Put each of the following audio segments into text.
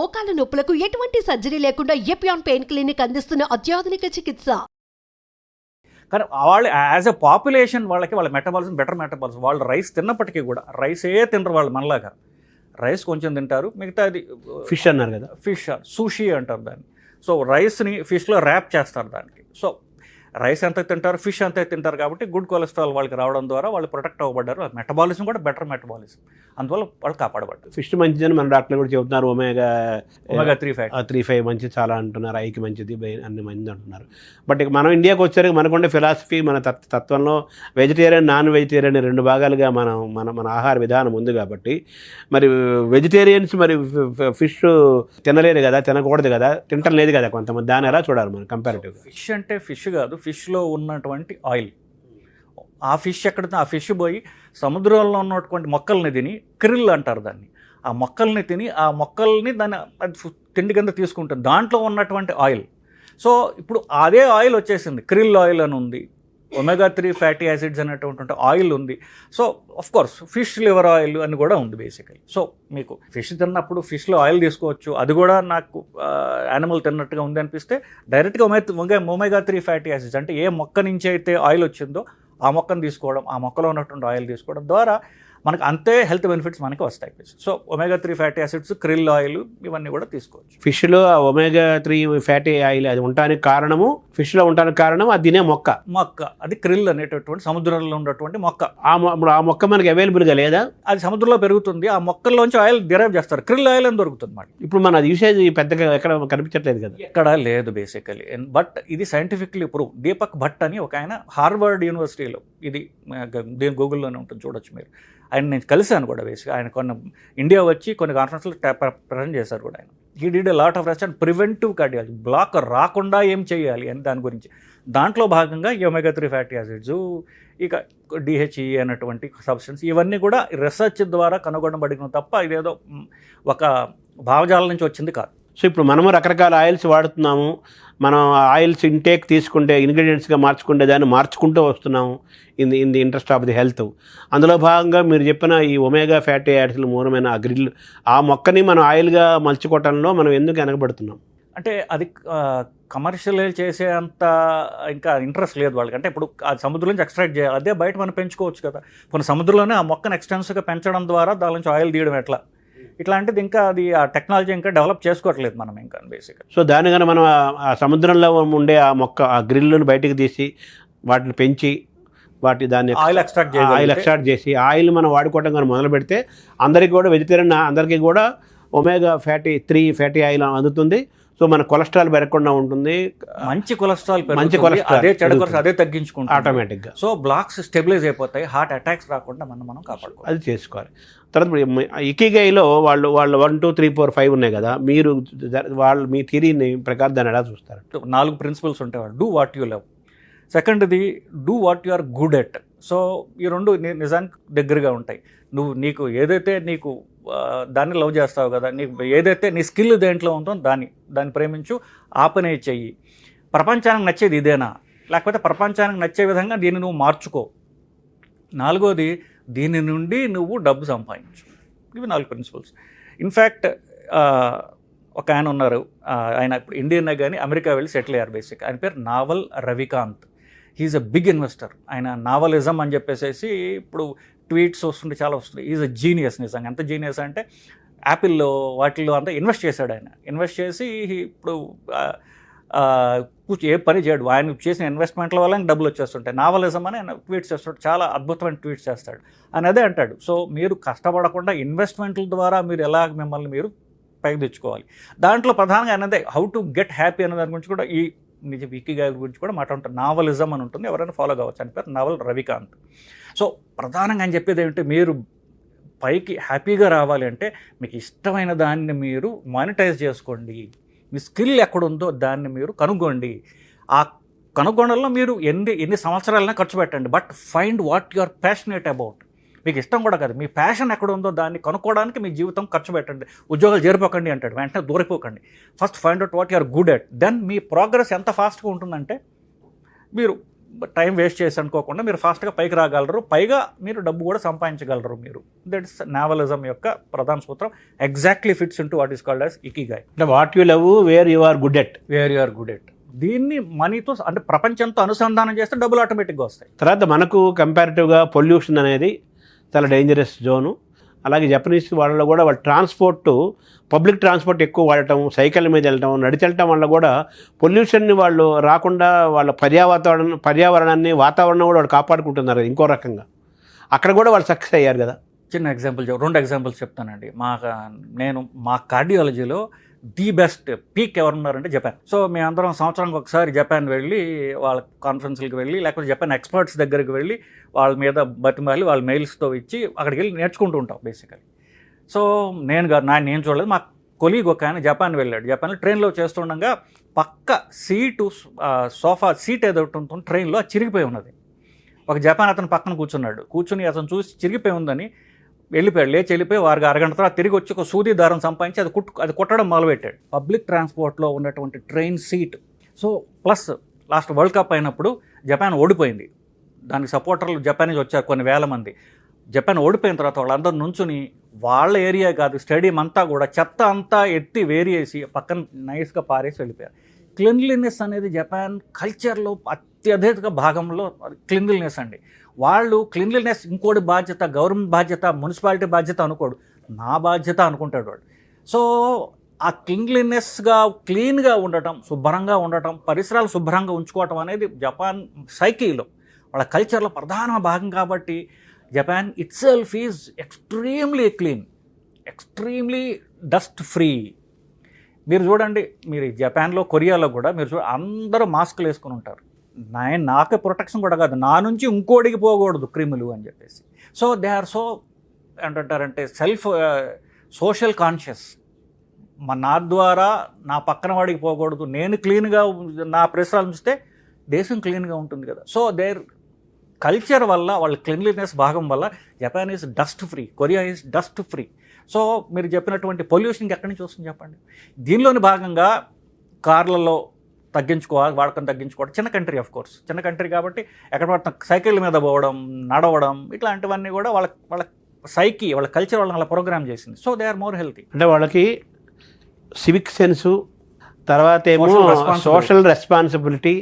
మోకాల నొప్పులకు ఎటువంటి సర్జరీ లేకుండా ఎపియాన్ పెయిన్ క్లినిక్ అందిస్తున్న అత్యాధునిక చికిత్స. కానీ వాళ్ళు యాజ్ ఎ పాపులేషన్ వాళ్ళకి వాళ్ళ మెటబాలిజం బెటర్ మెటబాలిజం వాళ్ళు రైస్ తిన్నప్పటికీ కూడా రైసే తినరు వాళ్ళు మనలాగా. రైస్ కొంచెం తింటారు మిగతా అది ఫిష్ అన్నారు కదా. ఫిష్ సూషీ అంటారు దాన్ని. సో రైస్ని ఫిష్లో ర్యాప్ చేస్తారు దానికి. సో రైస్ ఎంత తింటారు ఫిష్ ఎంత తింటారు కాబట్టి గుడ్ కొలెస్ట్రాల్ వాళ్ళకి రావడం ద్వారా వాళ్ళు ప్రొటెక్ట్ అవ్వబడ్డారు. మెటబాలిజం కూడా బెటర్ మెటబాలిజం. అందువల్ల వాళ్ళు కాపాడబడ్డారు. ఫిష్ మంచిదని మన డాక్టర్లు కూడా చెబుతున్నారు. Omega omega three fat three five మంచిది చాలా అంటున్నారు. ఐకి మంచిది అన్ని మంచిది అంటున్నారు. బట్ ఇక మనం ఇండియాకి వచ్చారు మనకుండే ఫిలాసఫీ మన తత్ తత్వంలో వెజిటేరియన్ నాన్ వెజిటేరియన్ రెండు భాగాలుగా మనం మన మన ఆహార విధానం ఉంది కాబట్టి మరి వెజిటేరియన్స్ మరి ఫిష్ తినలేరు కదా తినకూడదు కదా తింటం లేదు కదా కొంతమంది. దాన్ని ఎలా చూడాలి మనం కంపారిటివ్గా ఫిష్ అంటే ఫిష్ కాదు ఫిష్లో ఉన్నటువంటి ఆయిల్. ఆ ఫిష్ ఎక్కడ ఆ ఫిష్ పోయి సముద్రంలో ఉన్నటువంటి మొక్కల్ని తిని క్రిల్ అంటారు దాన్ని. ఆ మొక్కల్ని తిని ఆ మొక్కల్ని దాన్ని తిండి కింద తీసుకుంటుంది దాంట్లో ఉన్నటువంటి ఆయిల్. సో ఇప్పుడు అదే ఆయిల్ వచ్చేసింది. క్రిల్ ఆయిల్ అని ఉంది. ఒమెగా త్రీ ఫ్యాటీ యాసిడ్స్ అనేటువంటి ఆయిల్ ఉంది. So of course fish liver oil అని కూడా ఉంది బేసికలీ సో మీకు ఫిష్ తిన్నప్పుడు ఫిష్లో ఆయిల్ తీసుకోవచ్చు. అది కూడా నాకు యానిమల్ తిన్నట్టుగా ఉంది అనిపిస్తే డైరెక్ట్గా ఒమే ఒమేగా త్రీ ఫ్యాటీ యాసిడ్స్ అంటే ఏ మొక్క నుంచి అయితే ఆయిల్ వచ్చిందో ఆ మొక్కను తీసుకోవడం ఆ మొక్కలో ఉన్నటువంటి ఆయిల్ తీసుకోవడం ద్వారా మనకు అంతే హెల్త్ బెనిఫిట్స్ మనకి వస్తాయి. So omega three fatty acids krill oil ఇవన్నీ కూడా తీసుకోవచ్చు. ఫిష్లో ఆ ఒమేగా త్రీ ఫ్యాటీ ఆయిల్ అది ఉండటానికి కారణము ఫిష్లో ఉండటానికి కారణం అది తినే మొక్క. మొక్క. అది క్రిల్ అనేటటువంటి సముద్రంలో ఉన్నటువంటి మొక్క. ఆ ఆ మొక్క మనకి అవైలబుల్గా లేదా? అది సముద్రంలో పెరుగుతుంది. ఆ మొక్కల్లోంచి ఆయిల్ డిరైవ్ చేస్తారు. క్రిల్ ఆయిల్ అని దొరుకుతుంది మాట ఇప్పుడు మన యూసేజ్ పెద్దగా ఎక్కడ కనిపించట్లేదు కదా? ఎక్కడ లేదు బేసికలీ బట్ ఇది సైంటిఫిక్లీ ప్రూవ్ దీపక్ భట్ అని ఒక ఆయన హార్వర్డ్ యూనివర్సిటీలో ఇది దీని గూగుల్లోనే ఉంటుంది చూడొచ్చు మీరు. ఆయన నేను కలిశాను కూడా బేసిక్గా ఆయన కొన్ని ఇండియా వచ్చి కొన్ని కాన్ఫరెన్స్లు ప్రజెంట్ చేశారు కూడా ఆయన. He did a lot of rest and preventive cardiology block రాకుండా ఏం చేయాలి అని దాని గురించి. దాంట్లో భాగంగా ఈ త్రీ ఫ్యాటీ యాసిడ్స్ ఇక డిహెచ్ఈ అనేటువంటి సబ్స్టెన్స్ ఇవన్నీ కూడా రీసెర్చ్ ద్వారా కనుగొనబడిన తప్ప ఇదేదో ఒక భావజాల నుంచి వచ్చింది కాదు. సో ఇప్పుడు మనము రకరకాల ఆయిల్స్ వాడుతున్నాము. మనం ఆయిల్స్ ఇంటేక్ తీసుకుంటే ఇంగ్రీడియంట్స్గా మార్చుకుంటే దాన్ని మార్చుకుంటూ వస్తున్నాము in the in the interest of the health. అందులో భాగంగా మీరు చెప్పిన ఈ ఒమేగా ఫ్యాటీ యాసిడ్లు మూలమైన ఆ గ్రిల్ ఆ మొక్కని మనం ఆయిల్గా మలుచుకోవటంలో మనం ఎందుకు వెనకబడుతున్నాం? అంటే అది కమర్షియల్ చేసే అంత ఇంకా ఇంట్రెస్ట్ లేదు వాళ్ళకి. అంటే ఇప్పుడు ఆ సముద్రం నుంచి ఎక్స్ట్రాక్ట్ చేయాలి. అదే బయట మనం పెంచుకోవచ్చు కదా. కొన్ని సముద్రంలోనే ఆ మొక్కను ఎక్స్టెన్స్గా పెంచడం ద్వారా దాని నుంచి ఆయిల్ తీయడం ఎట్లా? ఇట్లాంటిది ఇంకా అది ఆ టెక్నాలజీ ఇంకా డెవలప్ చేసుకోవట్లేదు మనం ఇంకా బేసిక్గా సో దాని కన్నా మనం ఆ- సముద్రంలో ఉండే ఆ మొక్క ఆ గ్రిల్ను బయటికి తీసి వాటిని పెంచి వాటి దాన్ని ఆయిల్ ఎక్స్ట్రాక్ట్ ఆయిల్ చేయాలి ఎక్స్ట్రాక్ట్ చేసి ఆయిల్ మనం వాడుకోవడం కానీ మొదలు పెడితే అందరికీ కూడా వెజిటేరియన్ అందరికీ కూడా omega fatty three fatty oil అందుతుంది. సో మన కొలెస్ట్రాల్ పెరగకుండా ఉంటుంది. మంచి కొలెస్ట్రాల్ మంచి. కొలెస్ట్రాల్ అదే చెడు. కొలెస్ట్రాల్ అదే తగ్గించుకుంటాం ఆటోమేటిక్గా సో బ్లాక్స్ స్టెబిలైజ్ అయిపోతాయి. హార్ట్ అటాక్స్ రాకుండా మనం మనం కాపాడుకోవాలి. అది చేసుకోవాలి. తర్వాత ఇకిగైలో వాళ్ళు వాళ్ళు one two three four five ఉన్నాయి కదా. మీరు వాళ్ళు మీ థిరీని ప్రకారం దాన్ని ఎలా చూస్తారు? నాలుగు ప్రిన్సిపల్స్ ఉంటాయి డూ వాట్ యు లవ్ సెకండ్ది do what you are good at so ఈ రెండు నిజానికి దగ్గరగా ఉంటాయి. నువ్వు నీకు ఏదైతే నీకు దాన్ని లవ్ చేస్తావు కదా నీకు ఏదైతే నీ స్కిల్ దేంట్లో ఉందో దాన్ని దాన్ని ప్రేమించు ఆపనే చెయ్యి. ప్రపంచానికి నచ్చేది ఇదేనా? లేకపోతే ప్రపంచానికి నచ్చే విధంగా దీన్ని నువ్వు మార్చుకో. నాలుగోది దీని నుండి నువ్వు డబ్బు సంపాదించు. ఇవి నాలుగు ప్రిన్సిపల్స్ ఇన్ఫ్యాక్ట్ ఒక ఆయన ఉన్నారు. ఆయన ఇప్పుడు ఇండియన్ కానీ అమెరికా వెళ్ళి సెటిల్ అయ్యారు బేసిక్ ఆయన పేరు Naval Ravikant. He is a big investor ఆయన నావలిజం అని చెప్పేసి ఇప్పుడు ట్వీట్స్ వస్తుంటే చాలా వస్తుంటాయి. ఈజ్ అ జీనియస్ నిజంగా. ఎంత జీనియస్ అంటే యాపిల్లో వాటిల్లో అంతా ఇన్వెస్ట్ చేశాడు ఆయన. ఇన్వెస్ట్ చేసి ఇప్పుడు కూర్చో ఏ పని చేయడు. ఆయన చేసిన ఇన్వెస్ట్మెంట్ల వల్ల డబ్బులు వచ్చేస్తుంటాయి. నావలిజం అని ఆయన ట్వీట్స్ చేస్తాడు. చాలా అద్భుతమైన ట్వీట్స్ చేస్తాడు. అని అదే అంటాడు. సో మీరు కష్టపడకుండా ఇన్వెస్ట్మెంట్ల ద్వారా మీరు ఎలా మిమ్మల్ని మీరు పైకి తెచ్చుకోవాలి? దాంట్లో ప్రధానంగా ఆయన అదే హౌ టు గెట్ హ్యాపీ అనే దాని గురించి కూడా ఈ నిజ వికీ గారి గురించి కూడా మాట ఉంటుంది నావలిజం అని ఉంటుంది. ఎవరైనా ఫాలో కావచ్చు. అని పేరు నావల్ రవికాంత్. సో ప్రధానంగా అని చెప్పేది ఏంటంటే మీరు పైకి హ్యాపీగా రావాలి అంటే మీకు ఇష్టమైన దాన్ని మీరు మానిటైజ్ చేసుకోండి. మీ స్కిల్ ఎక్కడుందో దాన్ని మీరు కనుగొండి. ఆ కనుగొనడంలో మీరు ఎన్ని ఎన్ని సంవత్సరాలైనా ఖర్చు పెట్టండి. But find what you are passionate about. మీకు ఇష్టం కూడా కాదు. మీ ప్యాషన్ ఎక్కడ ఉందో దాన్ని కనుక్కోవడానికి మీ జీవితం ఖర్చు పెట్టండి. ఉద్యోగాలు చేరిపోకండి అంటాడు. వెంటనే దూరిపోకండి. First find out what you are good at then me progress ఎంత ఫాస్ట్గా ఉంటుందంటే మీరు టైం వేస్ట్ చేసి అనుకోకుండా మీరు ఫాస్ట్గా పైకి రాగలరు. పైగా మీరు డబ్బు కూడా సంపాదించగలరు మీరు. దట్స్ నావలిజం యొక్క ప్రధాన సూత్రం. Exactly fits into what is called as ikigai అంటే what you love where you are good at. Where you are good at. దీన్ని మనీతో అంటే ప్రపంచంతో అనుసంధానం చేస్తే డబ్బులు ఆటోమేటిక్గా వస్తాయి. తర్వాత మనకు కంపారిటివ్గా పొల్యూషన్ అనేది చాలా డేంజరస్ జోను అలాగే జపనీస్ వాళ్ళలో కూడా వాళ్ళ ట్రాన్స్పోర్ట్ పబ్లిక్ ట్రాన్స్పోర్ట్ ఎక్కువ వాడటం సైకిల్ మీద వెళ్ళటం నడిచెళ్ళటం వల్ల కూడా పొల్యూషన్ని వాళ్ళు రాకుండా వాళ్ళ పర్యావరణ పర్యావరణాన్ని వాతావరణం కూడా వాళ్ళు కాపాడుకుంటున్నారు ఇంకో రకంగా. అక్కడ కూడా వాళ్ళు సక్సెస్ అయ్యారు కదా. చిన్న ఎగ్జాంపుల్ రెండు ఎగ్జాంపుల్స్ చెప్తానండి. మా నేను మా కార్డియాలజీలో ది బెస్ట్ పీక్ ఎవరున్నారంటే జపాన్. సో మేమందరం సంవత్సరానికి ఒకసారి జపాన్ వెళ్ళి వాళ్ళ కాన్ఫరెన్స్లకు వెళ్ళి లేకపోతే జపాన్ ఎక్స్పర్ట్స్ దగ్గరికి వెళ్ళి వాళ్ళ మీద బతిమాలి వాళ్ళ మెయిల్స్తో ఇచ్చి అక్కడికి వెళ్ళి నేర్చుకుంటూ ఉంటాం బేసికలీ. సో నేను కాదు నా నేను చూడలేదు. మా కొలీగ్ ఒక ఆయన జపాన్ వెళ్ళాడు. జపాన్లో ట్రైన్లో చేస్తుండగా పక్క సీటు సోఫా సీట్ ఏదో ఉంటుంది ట్రైన్లో అది చిరిగిపోయి ఉన్నది. ఒక జపాన్ అతను పక్కన కూర్చున్నాడు. కూర్చుని అతను చూసి చిరిగిపోయి ఉందని వెళ్ళిపోయాడు. లేచి వెళ్ళిపోయి వారికి అరగంట తర్వాత తిరిగి వచ్చి ఒక సూది దారం సంపాదించి అది కుట్టు అది కొట్టడం మొదలుపెట్టాడు. పబ్లిక్ ట్రాన్స్పోర్ట్లో ఉన్నటువంటి train seat. So plus last world cup అయినప్పుడు జపాన్ ఓడిపోయింది. దానికి సపోర్టర్లు జపానీస్ వచ్చారు కొన్ని వేల మంది. జపాన్ ఓడిపోయిన తర్వాత వాళ్ళందరూ నుంచుని వాళ్ళ ఏరియా కాదు స్టేడియం అంతా కూడా చెత్త అంతా ఎత్తి వేరేసి పక్కన నైస్గా పారేసి వెళ్ళిపోయారు. క్లీన్లీనెస్ అనేది జపాన్ కల్చర్లో అత్యధిక భాగంలో క్లీన్లీనెస్ అండి. వాళ్ళు క్లీన్లీనెస్ ఇంకోటి బాధ్యత గవర్నమెంట్ బాధ్యత మున్సిపాలిటీ బాధ్యత అనుకోడు. నా బాధ్యత అనుకుంటాడు వాడు. సో ఆ క్లీన్లీనెస్గా క్లీన్గా ఉండటం శుభ్రంగా ఉండటం పరిసరాలు శుభ్రంగా ఉంచుకోవటం అనేది జపాన్ సైకిలో. వాళ్ళ కల్చర్లో ప్రధాన భాగం కాబట్టి Japan itself is extremely clean extremely dust free మీరు చూడండి మీరు జపాన్లో కొరియాలో కూడా మీరు చూడ అందరూ మాస్కులు వేసుకుని ఉంటారు. నాయన నాకు ప్రొటెక్షన్ కూడా కాదు నా నుంచి ఇంకోటికి పోకూడదు క్రిములు అని చెప్పేసి. సో దే ఆర్ సో ఏంటంటారంటే సెల్ఫ్ సోషల్ కాన్షియస్. మా నా ద్వారా నా పక్కన వాడికి పోకూడదు. నేను క్లీన్గా నా పరిసరాలు ఉంచితే దేశం క్లీన్గా ఉంటుంది కదా. సో దేర్ కల్చర్ వల్ల వాళ్ళ క్లీన్లీనెస్ భాగం వల్ల Japan is dust free Korea is dust free. So మీరు చెప్పినటువంటి పొల్యూషన్కి ఎక్కడి నుంచి వస్తుంది చెప్పండి? దీనిలోని భాగంగా కార్లలో తగ్గించుకోవాలి వాడకం తగ్గించుకోవడం చిన్న కంట్రీ ఆఫ్ కోర్స్ చిన్న కంట్రీ కాబట్టి ఎక్కడ పడితే సైకిల్ మీద పోవడం నడవడం ఇట్లాంటివన్నీ కూడా వాళ్ళ వాళ్ళ సైకి వాళ్ళ కల్చర్ వాళ్ళని అలా ప్రోగ్రామ్ చేసింది. So they are more healthy అంటే వాళ్ళకి సివిక్ సెన్సు తర్వాత ఏమో. Social responsibility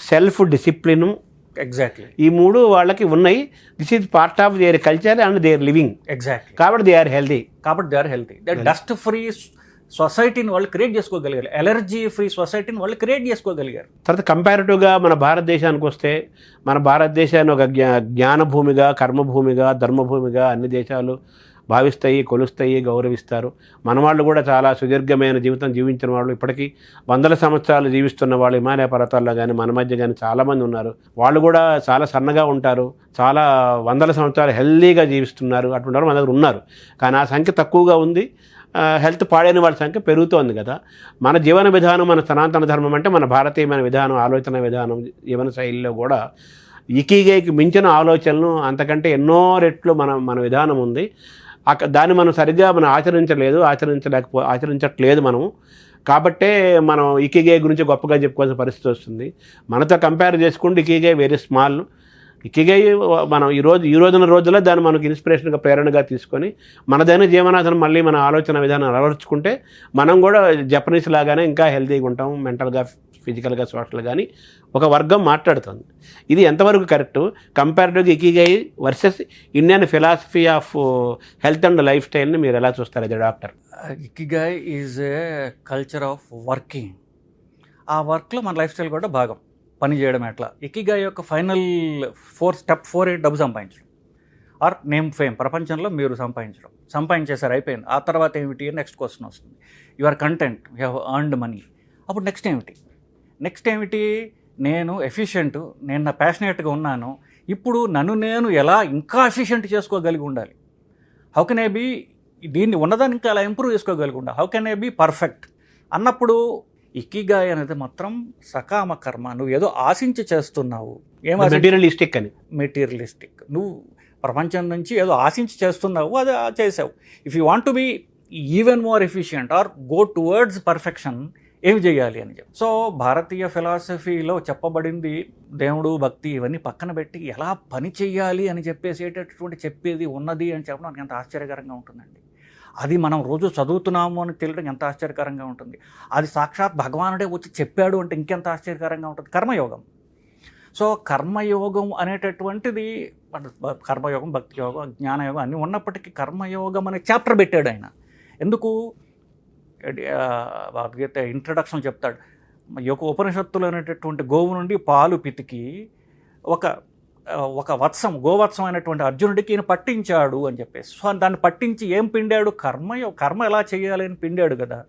self discipline exactly ఈ మూడు వాళ్ళకి ఉన్నాయి. This is part of their culture and their living exactly కాబట్టి దే ఆర్ హెల్దీ కాబట్టి they are healthy dust free సొసైటీని వాళ్ళు క్రియేట్ చేసుకోగలిగారు. ఎలర్జీ ఫ్రీ సొసైటీని వాళ్ళు క్రియేట్ చేసుకోగలిగారు. తర్వాత కంపారిటివ్గా మన భారతదేశానికి వస్తే మన భారతదేశాన్ని ఒక జ్ఞా జ్ఞానభూమిగా కర్మభూమిగా ధర్మభూమిగా అన్ని దేశాలు భావిస్తాయి కొలుస్తాయి గౌరవిస్తారు. మన వాళ్ళు కూడా చాలా సుదీర్ఘమైన జీవితం జీవించిన వాళ్ళు. ఇప్పటికీ వందల సంవత్సరాలు జీవిస్తున్న వాళ్ళు హిమాలయ పర్వతాల్లో కానీ మన మధ్య కానీ చాలామంది ఉన్నారు. వాళ్ళు కూడా చాలా సన్నగా ఉంటారు. చాలా వందల సంవత్సరాలు హెల్దీగా జీవిస్తున్నారు. అటువంటి వాళ్ళు మన దగ్గర ఉన్నారు. కానీ ఆ సంఖ్య తక్కువగా ఉంది. హెల్త్ పాడైన వాళ్ళ సంఖ్య పెరుగుతోంది కదా. మన జీవన విధానం మన సనాతన ధర్మం అంటే మన భారతీయమైన విధానం ఆలోచన విధానం జీవన శైలిలో కూడా ఇకీగేకి మించిన ఆలోచనలు అంతకంటే ఎన్నో రెట్లు మన మన విధానం ఉంది. అక్క దాన్ని మనం సరిగ్గా మనం ఆచరించలేదు ఆచరించలేకపో ఆచరించట్లేదు మనం కాబట్టే మనం ఇకిగే గురించి గొప్పగా చెప్పుకోవాల్సిన పరిస్థితి వస్తుంది. మనతో కంపేర్ చేసుకుంటే ఇకిగే వెరీ స్మాల్ ఇకిగే మనం ఈ రోజు ఈ రోజున రోజుల్లో దాన్ని మనకు ఇన్స్పిరేషన్గా ప్రేరణగా తీసుకొని మనదైన జీవనాధనం మళ్ళీ మన ఆలోచన విధానం అలవర్చుకుంటే మనం కూడా జపనీస్ లాగానే ఇంకా హెల్తీగా ఉంటాం మెంటల్గా ఫిజికల్గా సోషల్ కానీ ఒక వర్గం మాట్లాడుతుంది. ఇది ఎంతవరకు correct? కంపారిటివ్గా ikigai versus Indian philosophy of health and life స్టైల్ని మీరు ఎలా చూస్తారు అది doctor? Ikigai is a culture of working. ఆ వర్క్లో మన లైఫ్ స్టైల్ కూడా భాగం. పని చేయడం ఎట్లా ఇకిగాయ్ యొక్క final four step four eight డబ్బు సంపాదించడం. ఆర్ నేమ్ ఫేమ్ ప్రపంచంలో మీరు సంపాదించడం. సంపాదించేసారు అయిపోయింది. ఆ తర్వాత ఏమిటి? నెక్స్ట్ క్వశ్చన్ వస్తుంది. You are content you have earned money అప్పుడు నెక్స్ట్ ఏమిటి? నెక్స్ట్ ఏమిటి? నేను ఎఫిషియెంట్ నేను నా ప్యాషనేట్గా ఉన్నాను. ఇప్పుడు నన్ను నేను ఎలా ఇంకా ఎఫిషియెంట్ చేసుకోగలిగి ఉండాలి? హౌ కెన్ ఐ బీ దీన్ని ఉన్నదాన్ని ఇంకా అలా ఇంప్రూవ్ చేసుకోగలిగి ఉండాలి? How can I be perfect అన్నప్పుడు ఇకిగాయ్ అనేది మాత్రం సకామ కర్మ. నువ్వు ఏదో ఆశించి చేస్తున్నావు. ఏం ఆశించి? మెటీరియలిస్టిక్ అని. మెటీరియలిస్టిక్ నువ్వు ప్రపంచం నుంచి ఏదో ఆశించి చేస్తున్నావు అది చేసావు. If you want to be even more efficient or go towards perfection ఏమి చేయాలి అని చెప్పి. సో భారతీయ ఫిలాసఫీలో చెప్పబడింది దేవుడు భక్తి ఇవన్నీ పక్కన పెట్టి ఎలా పని చేయాలి అని చెప్పేసేటటువంటి చెప్పేది ఉన్నది అని చెప్పడం నాకు ఎంత ఆశ్చర్యకరంగా ఉంటుందండి. అది మనం రోజు చదువుతున్నాము అని తెలియడం ఎంత ఆశ్చర్యకరంగా ఉంటుంది. అది సాక్షాత్ భగవానుడే వచ్చి చెప్పాడు అంటే ఇంకెంత ఆశ్చర్యకరంగా ఉంటుంది. కర్మయోగం. సో కర్మయోగం అనేటటువంటిది కర్మయోగం భక్తి యోగం జ్ఞానయోగం అన్నీ ఉన్నప్పటికీ కర్మయోగం అనే చాప్టర్ పెట్టాడు ఆయన. ఎందుకు? భగవద్గీత ఇంట్రడక్షన్ చెప్తాడు. యొక్క ఉపనిషత్తులు అనేటటువంటి గోవు నుండి పాలు పితికి ఒక ఒక వత్సం గోవత్సం అయినటువంటి అర్జునుడికి ఈయన పట్టించాడు అని చెప్పేసి. సో దాన్ని పట్టించి ఏం పిండాడు? కర్మ కర్మ ఎలా చేయాలి అని పిండాడు కదా.